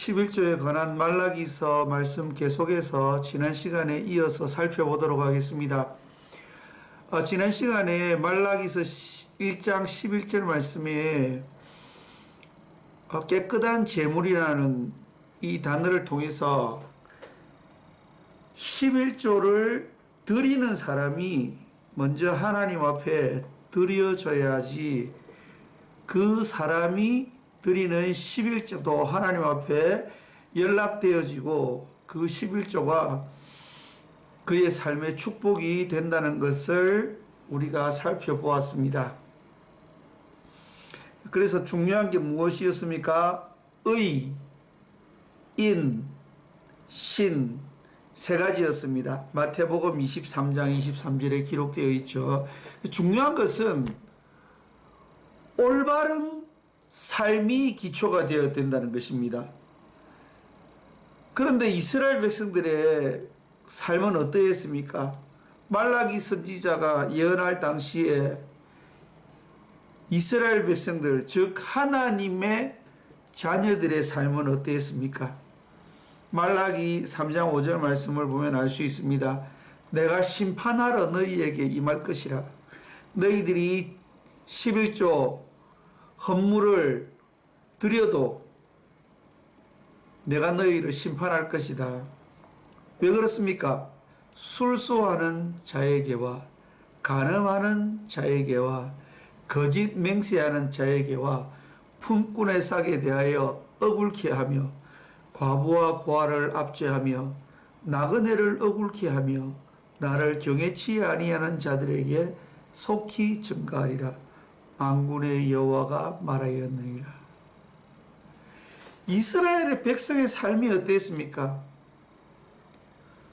11조에 관한 말라기서 말씀 계속해서 지난 시간에 이어서 살펴보도록 하겠습니다. 어, 지난 시간에 말라기서 1장 11절 말씀에 어, 깨끗한 재물이라는 이 단어를 통해서 11조를 드리는 사람이 먼저 하나님 앞에 드려져야지 그 사람이 드리는 11조도 하나님 앞에 연락되어지고 그 11조가 그의 삶의 축복이 된다는 것을 우리가 살펴보았습니다. 그래서 중요한 게 무엇이었습니까? 의, 인, 신, 세 가지였습니다. 마태복음 23장 23절에 기록되어 있죠. 중요한 것은 올바른 삶이 기초가 되어야 된다는 것입니다. 그런데 이스라엘 백성들의 삶은 어떠했습니까? 말라기 선지자가 예언할 당시에 이스라엘 백성들, 즉 하나님의 자녀들의 삶은 어떠했습니까? 말라기 3장 5절 말씀을 보면 알 수 있습니다. 내가 심판하러 너희에게 임할 것이라. 너희들이 11조 헌물을 드려도 내가 너희를 심판할 것이다. 왜 그렇습니까? 술수하는 자에게와 간음하는 자에게와 거짓 맹세하는 자에게와 품꾼의 싹에 대하여 억울케 하며 과부와 고아를 압제하며 나그네를 억울케 하며 나를 경외치 아니하는 자들에게 속히 증가하리라. 망군의 여호와가 말하였느니라. 이스라엘의 백성의 삶이 어땠습니까?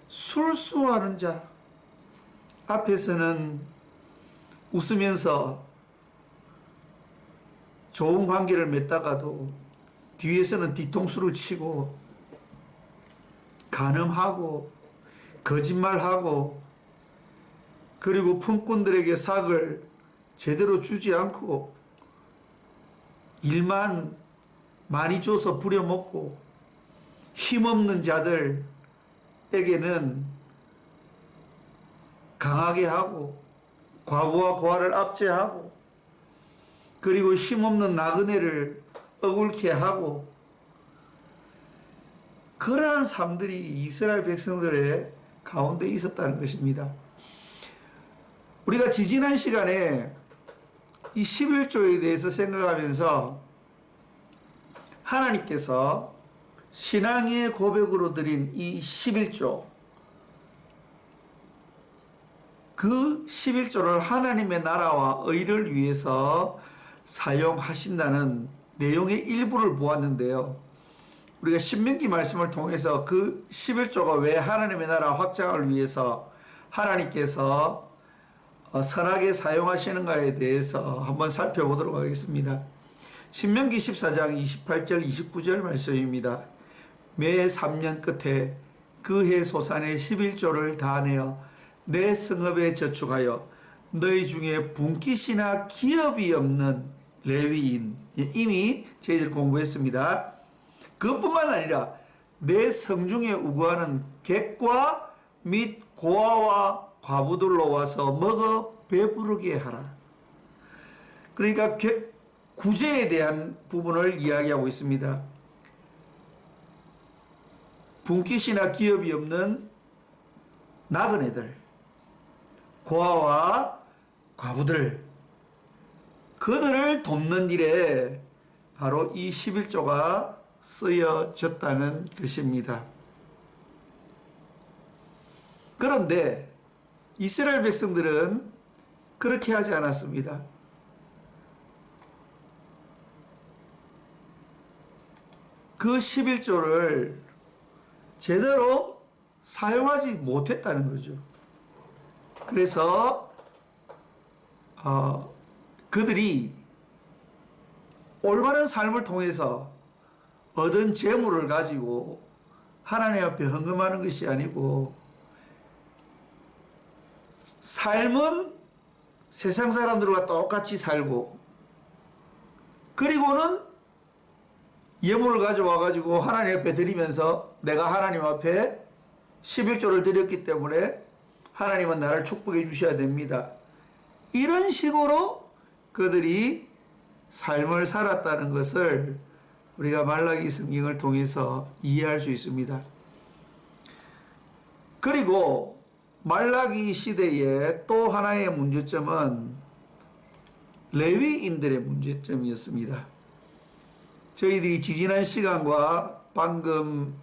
술수하는 자 앞에서는 웃으면서 좋은 관계를 맺다가도 뒤에서는 뒤통수를 치고 간음하고 거짓말하고 그리고 품꾼들에게 삭을 제대로 주지 않고 일만 많이 줘서 부려먹고 힘없는 자들에게는 강하게 하고 과부와 고아를 압제하고 그리고 힘없는 나그네를 억울케 하고 그러한 삶들이 이스라엘 백성들의 가운데 있었다는 것입니다. 우리가 지지난 시간에 이 11조에 대해서 생각하면서 하나님께서 신앙의 고백으로 드린 이 11조 그 11조를 하나님의 나라와 의를 위해서 사용하신다는 내용의 일부를 보았는데요. 우리가 신명기 말씀을 통해서 그 11조가 왜 하나님의 나라 확장을 위해서 하나님께서 어, 선하게 사용하시는가에 대해서 한번 살펴보도록 하겠습니다. 신명기 14장 28절 29절 말씀입니다. 매 3년 끝에 그 해 소산의 11조를 다 내어 내 성읍에 저축하여 너희 중에 분깃이나 기업이 없는 레위인 예, 이미 저희들 공부했습니다. 그것뿐만 아니라 내 성중에 우거하는 객과 및 고아와 과부들로 와서 먹어 배부르게 하라. 그러니까 구제에 대한 부분을 이야기하고 있습니다. 분깃이나 기업이 없는 나그네들, 고아와 과부들, 그들을 돕는 일에 바로 이 11조가 쓰여졌다는 것입니다. 그런데 이스라엘 백성들은 그렇게 하지 않았습니다. 그 11조를 제대로 사용하지 못했다는 거죠. 그래서 어, 그들이 올바른 삶을 통해서 얻은 재물을 가지고 하나님 앞에 헌금하는 것이 아니고 삶은 세상 사람들과 똑같이 살고 그리고는 예물을 가져와 가지고 하나님 앞에 드리면서 내가 하나님 앞에 11조를 드렸기 때문에 하나님은 나를 축복해 주셔야 됩니다. 이런 식으로 그들이 삶을 살았다는 것을 우리가 말라기 성경을 통해서 이해할 수 있습니다. 그리고 말라기 시대의 또 하나의 문제점은 레위인들의 문제점이었습니다. 저희들이 지지난 시간과 방금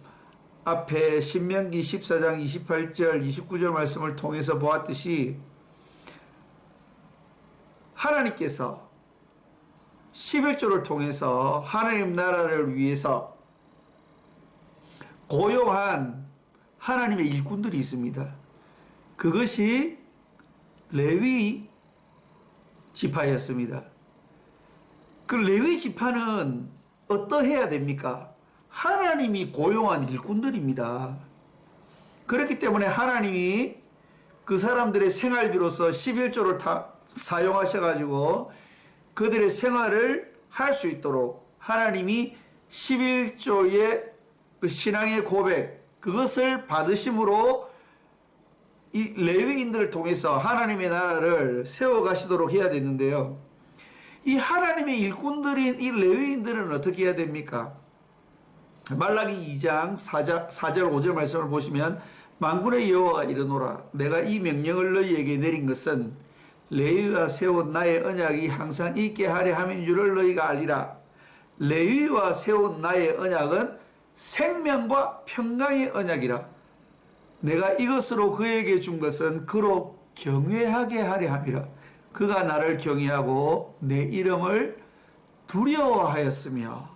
앞에 신명기 14장 28절 29절 말씀을 통해서 보았듯이 하나님께서 11조를 통해서 하나님 나라를 위해서 고용한 하나님의 일꾼들이 있습니다. 그것이 레위 지파였습니다. 그 레위 지파는 어떠해야 됩니까? 하나님이 고용한 일꾼들입니다. 그렇기 때문에 하나님이 그 사람들의 생활비로서 11조를 다 사용하셔가지고 그들의 생활을 할 수 있도록 하나님이 11조의 그 신앙의 고백, 그것을 받으심으로 이 레위인들을 통해서 하나님의 나라를 세워가시도록 해야 되는데요. 이 하나님의 일꾼들인 이 레위인들은 어떻게 해야 됩니까? 말라기 2장 4절, 4절 5절 말씀을 보시면 만군의 여호와가 이르노라 내가 이 명령을 너희에게 내린 것은 레위가 세운 나의 언약이 항상 있게 하려 함인 줄을 너희가 알리라 레위와 세운 나의 언약은 생명과 평강의 언약이라 내가 이것으로 그에게 준 것은 그로 경외하게 하려 함이라 그가 나를 경외하고 내 이름을 두려워하였으며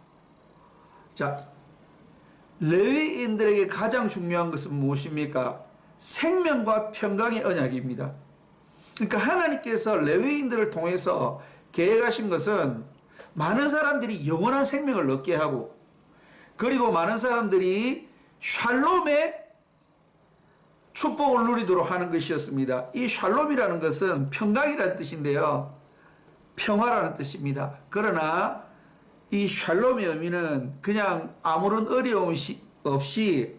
자 레위인들에게 가장 중요한 것은 무엇입니까? 생명과 평강의 언약입니다. 그러니까 하나님께서 레위인들을 통해서 계획하신 것은 많은 사람들이 영원한 생명을 얻게 하고 그리고 많은 사람들이 샬롬의 축복을 누리도록 하는 것이었습니다. 이 샬롬이라는 것은 평강이라는 뜻인데요. 평화라는 뜻입니다. 그러나 이 샬롬의 의미는 그냥 아무런 어려움 없이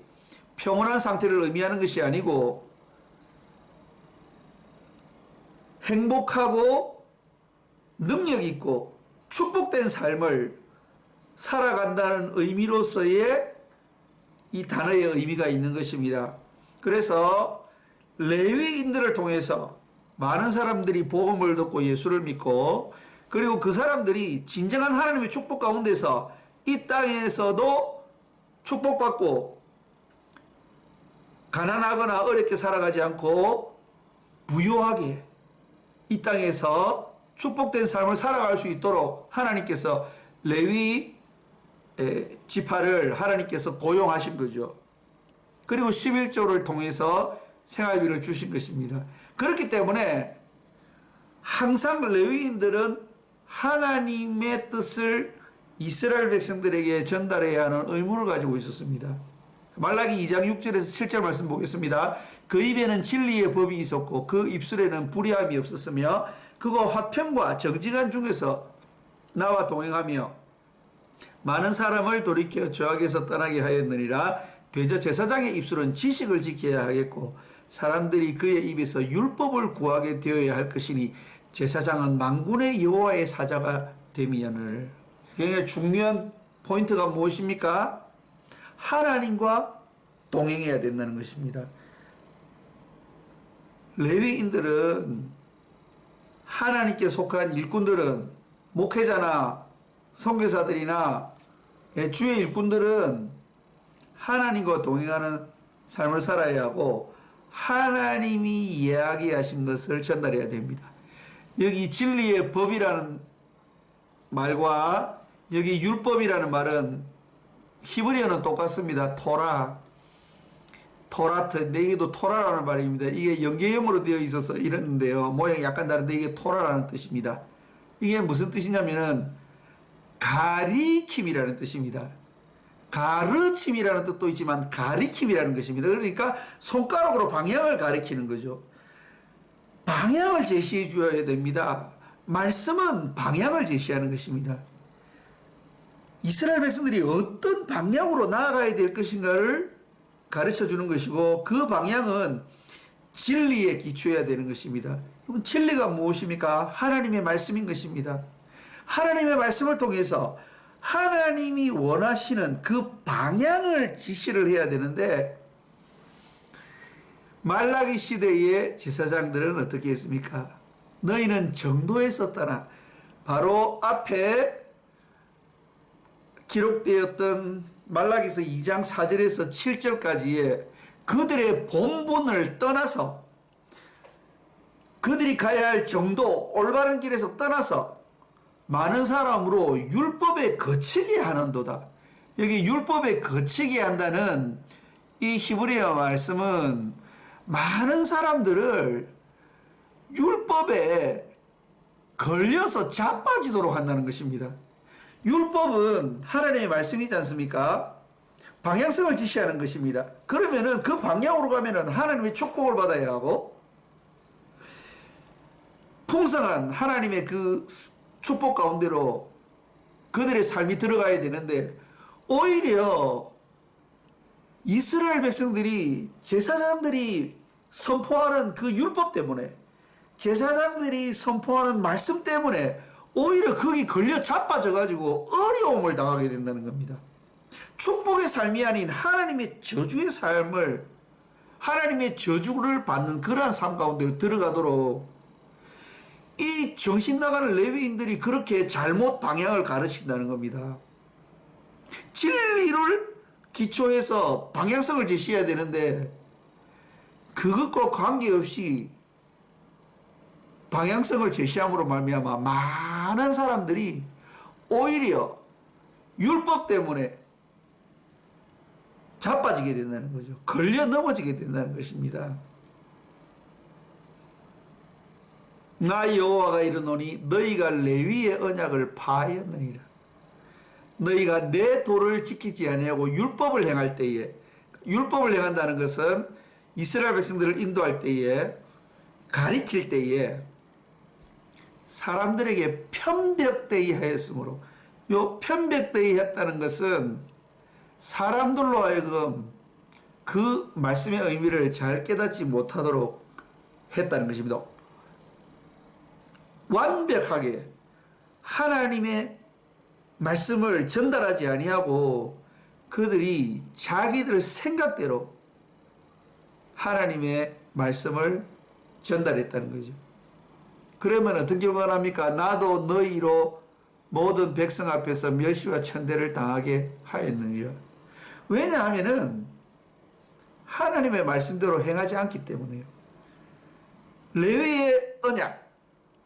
평온한 상태를 의미하는 것이 아니고 행복하고 능력 있고 축복된 삶을 살아간다는 의미로서의 이 단어의 의미가 있는 것입니다. 그래서 레위인들을 통해서 많은 사람들이 복음을 듣고 예수를 믿고 그리고 그 사람들이 진정한 하나님의 축복 가운데서 이 땅에서도 축복받고 가난하거나 어렵게 살아가지 않고 부유하게 이 땅에서 축복된 삶을 살아갈 수 있도록 하나님께서 레위 지파를 하나님께서 고용하신 거죠. 그리고 11조를 통해서 생활비를 주신 것입니다. 그렇기 때문에 항상 레위인들은 하나님의 뜻을 이스라엘 백성들에게 전달해야 하는 의무를 가지고 있었습니다. 말라기 2장 6절에서 7절 말씀 보겠습니다. 그 입에는 진리의 법이 있었고 그 입술에는 불의함이 없었으며 그가 화평과 정직한 중에서 나와 동행하며 많은 사람을 돌이켜 죄악에서 떠나게 하였느니라 되저 제사장의 입술은 지식을 지켜야 하겠고 사람들이 그의 입에서 율법을 구하게 되어야 할 것이니 제사장은 망군의 여호와의 사자가 되면을 굉장히 중요한 포인트가 무엇입니까? 하나님과 동행해야 된다는 것입니다. 레위인들은 하나님께 속한 일꾼들은 목회자나 선교사들이나 주의 일꾼들은 하나님과 동행하는 삶을 살아야 하고 하나님이 이야기하신 것을 전달해야 됩니다. 여기 진리의 법이라는 말과 여기 율법이라는 말은 히브리어는 똑같습니다. 토라. 토라트, 내게도 토라라는 말입니다. 이게 연계형으로 되어 있어서 이랬는데요. 모양이 약간 다른데 이게 토라라는 뜻입니다. 이게 무슨 뜻이냐면은 가리킴이라는 뜻입니다. 가르침이라는 뜻도 있지만 가리킴이라는 것입니다. 그러니까 손가락으로 방향을 가리키는 거죠. 방향을 제시해 주어야 됩니다. 말씀은 방향을 제시하는 것입니다. 이스라엘 백성들이 어떤 방향으로 나아가야 될 것인가를 가르쳐 주는 것이고 그 방향은 진리에 기초해야 되는 것입니다. 그럼 진리가 무엇입니까? 하나님의 말씀인 것입니다. 하나님의 말씀을 통해서 하나님이 원하시는 그 방향을 지시를 해야 되는데 말라기 시대의 제사장들은 어떻게 했습니까? 너희는 정도에서 떠나 바로 앞에 기록되었던 말라기서 2장 4절에서 7절까지의 그들의 본분을 떠나서 그들이 가야 할 정도 올바른 길에서 떠나서 많은 사람으로 율법에 거치게 하는도다. 여기 율법에 거치게 한다는 이 히브리어 말씀은 많은 사람들을 율법에 걸려서 자빠지도록 한다는 것입니다. 율법은 하나님의 말씀이지 않습니까? 방향성을 지시하는 것입니다. 그러면은 그 방향으로 가면은 하나님의 축복을 받아야 하고 풍성한 하나님의 그 축복 가운데로 그들의 삶이 들어가야 되는데 오히려 이스라엘 백성들이 제사장들이 선포하는 그 율법 때문에 제사장들이 선포하는 말씀 때문에 오히려 거기 걸려 자빠져 가지고 어려움을 당하게 된다는 겁니다. 축복의 삶이 아닌 하나님의 저주의 삶을 하나님의 저주를 받는 그러한 삶 가운데 들어가도록 이 정신 나가는 레위인들이 그렇게 잘못 방향을 가르친다는 겁니다. 진리를 기초해서 방향성을 제시해야 되는데 그것과 관계없이 방향성을 제시함으로 말미암아 많은 사람들이 오히려 율법 때문에 자빠지게 된다는 거죠. 걸려 넘어지게 된다는 것입니다. 나 여호와가 이르노니 너희가 레위의 언약을 파하였느니라. 너희가 내 도를 지키지 아니하고 율법을 행할 때에 율법을 행한다는 것은 이스라엘 백성들을 인도할 때에 가리킬 때에 사람들에게 편벽되이 하였으므로 요 편벽되이 했다는 것은 사람들로 하여금 그 말씀의 의미를 잘 깨닫지 못하도록 했다는 것입니다. 완벽하게 하나님의 말씀을 전달하지 아니하고 그들이 자기들 생각대로 하나님의 말씀을 전달했다는 거죠. 그러면 어떤 결과가 납니까? 나도 너희로 모든 백성 앞에서 멸시와 천대를 당하게 하였느니라. 왜냐하면은 하나님의 말씀대로 행하지 않기 때문에요. 레위의 언약,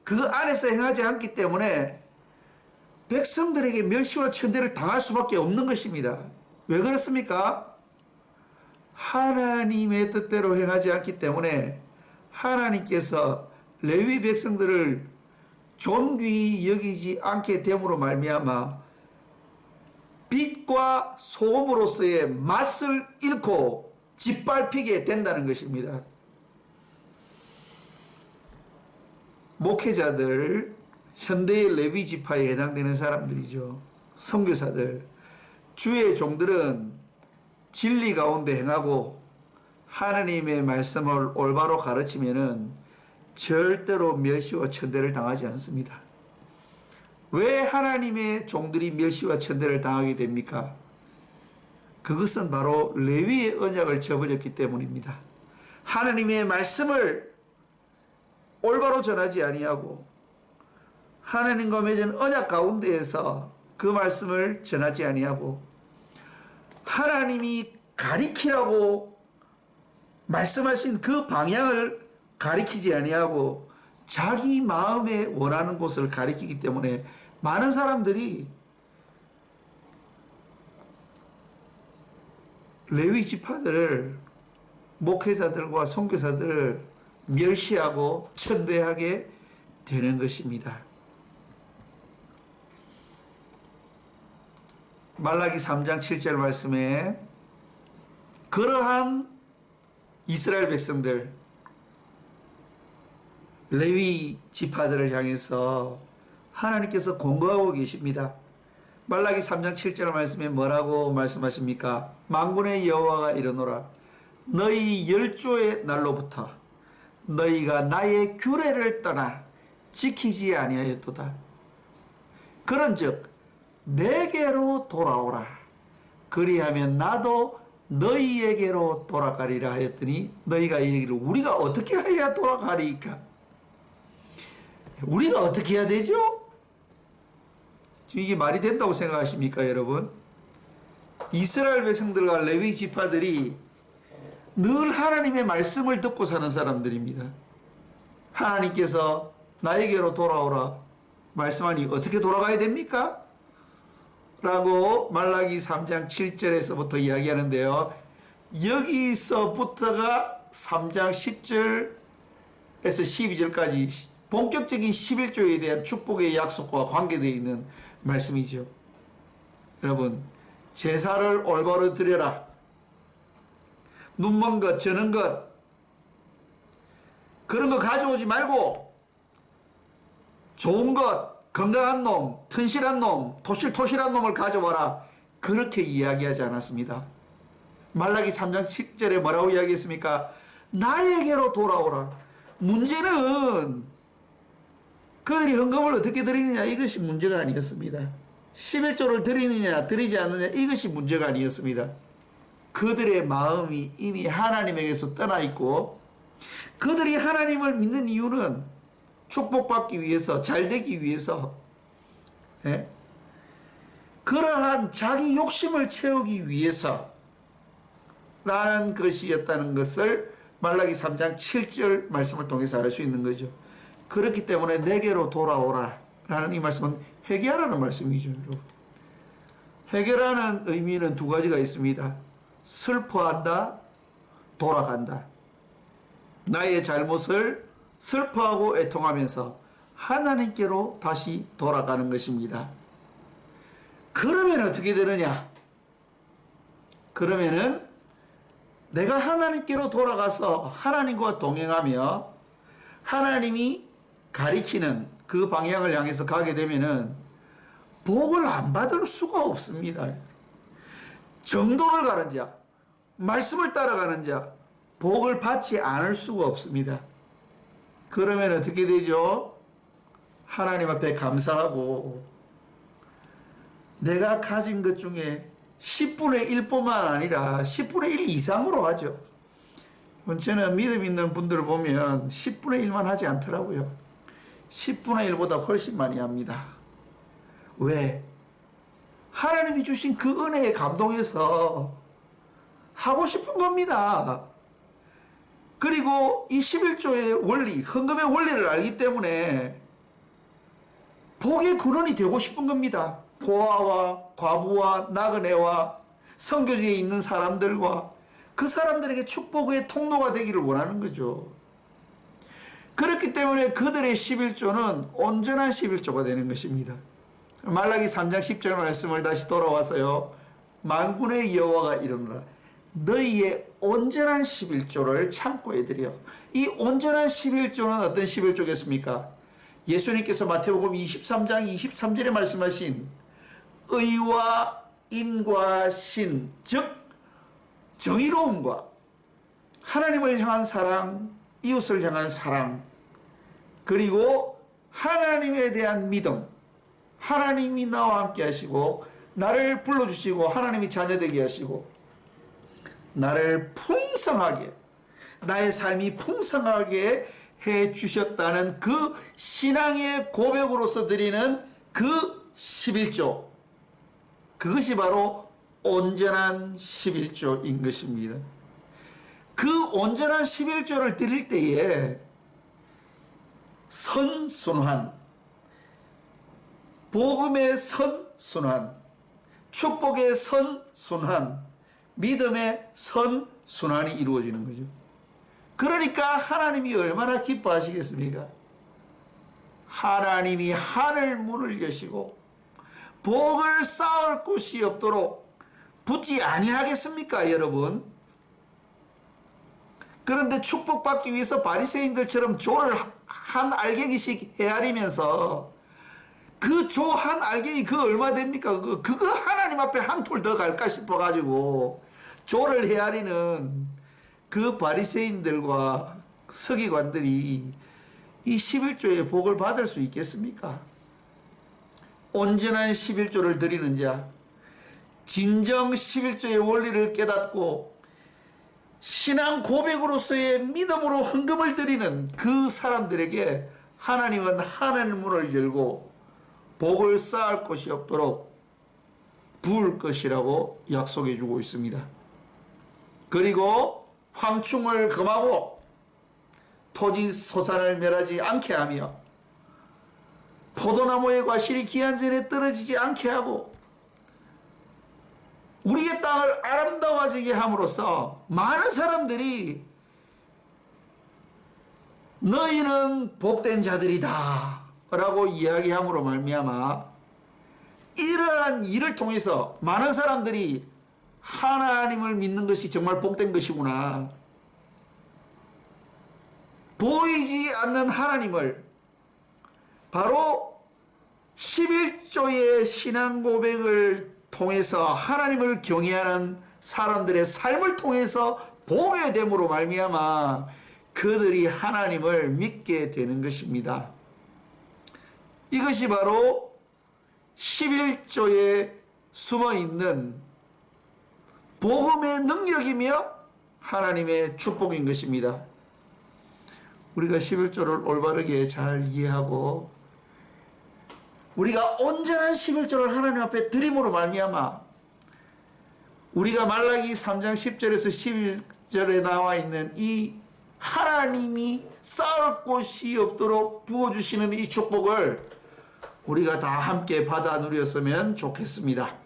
그 안에서 행하지 않기 때문에 백성들에게 멸시와 천대를 당할 수밖에 없는 것입니다. 왜 그렇습니까? 하나님의 뜻대로 행하지 않기 때문에 하나님께서 레위 백성들을 존귀히 여기지 않게 됨으로 말미암아 빛과 소금으로서의 맛을 잃고 짓밟히게 된다는 것입니다. 목회자들, 현대의 레위 지파에 해당되는 사람들이죠. 선교사들, 주의 종들은 진리 가운데 행하고 하나님의 말씀을 올바로 가르치면은 절대로 멸시와 천대를 당하지 않습니다. 왜 하나님의 종들이 멸시와 천대를 당하게 됩니까? 그것은 바로 레위의 언약을 저버렸기 때문입니다. 하나님의 말씀을 올바로 전하지 아니하고 하나님과 맺은 언약 가운데에서 그 말씀을 전하지 아니하고 하나님이 가리키라고 말씀하신 그 방향을 가리키지 아니하고 자기 마음에 원하는 곳을 가리키기 때문에 많은 사람들이 레위 지파들을 목회자들과 선교사들을 멸시하고 천대하게 되는 것입니다. 말라기 3장 7절 말씀에 그러한 이스라엘 백성들 레위 지파들을 향해서 하나님께서 공고하고 계십니다. 말라기 3장 7절 말씀에 뭐라고 말씀하십니까? 망군의 여호와가 이르노라 너희 열조의 날로부터 너희가 나의 규례를 떠나 지키지 아니하였도다. 그런즉 내게로 돌아오라. 그리하면 나도 너희에게로 돌아가리라 하였더니 너희가 이르기를 우리가 어떻게 해야 돌아가리까? 우리가 어떻게 해야 되죠? 지금 이게 말이 된다고 생각하십니까, 여러분? 이스라엘 백성들과 레위 지파들이 늘 하나님의 말씀을 듣고 사는 사람들입니다. 하나님께서 나에게로 돌아오라 말씀하니 어떻게 돌아가야 됩니까? 라고 말라기 3장 7절에서부터 이야기하는데요. 여기서부터가 3장 10절에서 12절까지 본격적인 11조에 대한 축복의 약속과 관계되어 있는 말씀이죠. 여러분, 제사를 올바로 드려라. 눈먼 것, 저는 것, 그런 거 가져오지 말고, 좋은 것, 건강한 놈, 튼실한 놈, 토실토실한 놈을 가져와라. 그렇게 이야기하지 않았습니다. 말라기 3장 10절에 뭐라고 이야기했습니까? 나에게로 돌아오라. 문제는 그들이 헌금을 어떻게 드리느냐 이것이 문제가 아니었습니다. 11조를 드리느냐 드리지 않느냐 이것이 문제가 아니었습니다. 그들의 마음이 이미 하나님에게서 떠나 있고 그들이 하나님을 믿는 이유는 축복받기 위해서 잘 되기 위해서 예? 그러한 자기 욕심을 채우기 위해서 라는 것이었다는 것을 말라기 3장 7절 말씀을 통해서 알 수 있는 거죠. 그렇기 때문에 내게로 돌아오라 라는 이 말씀은 회개하라는 말씀이죠, 여러분. 회개라는 의미는 두 가지가 있습니다. 슬퍼한다, 돌아간다. 나의 잘못을 슬퍼하고 애통하면서 하나님께로 다시 돌아가는 것입니다. 그러면 어떻게 되느냐? 그러면은 내가 하나님께로 돌아가서 하나님과 동행하며 하나님이 가리키는 그 방향을 향해서 가게 되면은 복을 안 받을 수가 없습니다. 정도를 가는 자, 말씀을 따라가는 자, 복을 받지 않을 수가 없습니다. 그러면 어떻게 되죠? 하나님 앞에 감사하고 내가 가진 것 중에 10분의 1뿐만 아니라 10분의 1 이상으로 하죠. 저는 믿음 있는 분들을 보면 10분의 1만 하지 않더라고요. 10분의 1보다 훨씬 많이 합니다. 왜? 하나님이 주신 그 은혜에 감동해서 하고 싶은 겁니다. 그리고 이 11조의 원리, 헌금의 원리를 알기 때문에 복의 근원이 되고 싶은 겁니다. 고아와 과부와 나그네와 성교지에 있는 사람들과 그 사람들에게 축복의 통로가 되기를 원하는 거죠. 그렇기 때문에 그들의 11조는 온전한 11조가 되는 것입니다. 말라기 3장 10절 말씀을 다시 돌아와서요. 만군의 여호와가 이르노라. 너희의 온전한 11조를 창고에 드려. 이 온전한 11조는 어떤 11조겠습니까? 예수님께서 마태복음 23장 23절에 말씀하신 의와 인과 신, 즉 정의로움과 하나님을 향한 사랑, 이웃을 향한 사랑, 그리고 하나님에 대한 믿음, 하나님이 나와 함께 하시고 나를 불러주시고 하나님이 자녀되게 하시고 나를 풍성하게 나의 삶이 풍성하게 해 주셨다는 그 신앙의 고백으로서 드리는 그 11조 그것이 바로 온전한 11조인 것입니다. 그 온전한 11조를 드릴 때에 선순환 복음의 선순환 축복의 선순환 믿음의 선순환이 이루어지는 거죠. 그러니까 하나님이 얼마나 기뻐하시겠습니까? 하나님이 하늘 문을 여시고 복을 쌓을 곳이 없도록 붙지 아니하겠습니까, 여러분? 그런데 축복받기 위해서 바리새인들처럼 조를 한 알갱이씩 헤아리면서 그 조 한 알갱이 그 얼마 됩니까? 그, 그거 하나님 앞에 한 톨 더 갈까 싶어 가지고 조를 헤아리는 그 바리새인들과 서기관들이 이 11조의 복을 받을 수 있겠습니까? 온전한 11조를 드리는 자, 진정 11조의 원리를 깨닫고 신앙 고백으로서의 믿음으로 헌금을 드리는 그 사람들에게 하나님은 하나님 문을 열고 복을 쌓을 것이 없도록 부을 것이라고 약속해 주고 있습니다. 그리고 황충을 금하고 토지 소산을 멸하지 않게 하며 포도나무의 과실이 기한 전에 떨어지지 않게 하고 우리의 땅을 아름다워지게 함으로써 많은 사람들이 너희는 복된 자들이다 라고 이야기함으로 말미암아 이러한 일을 통해서 많은 사람들이 하나님을 믿는 것이 정말 복된 것이구나 보이지 않는 하나님을 바로 11조의 신앙 고백을 통해서 하나님을 경외하는 사람들의 삶을 통해서 보게 됨으로 말미암아 그들이 하나님을 믿게 되는 것입니다. 이것이 바로 11조에 숨어 있는 복음의 능력이며 하나님의 축복인 것입니다. 우리가 11조를 올바르게 잘 이해하고 우리가 온전한 11조를 하나님 앞에 드림으로 말미암아 우리가 말라기 3장 10절에서 11절에 나와 있는 이 하나님이 쌓을 곳이 없도록 부어주시는 이 축복을 우리가 다 함께 받아 누렸으면 좋겠습니다.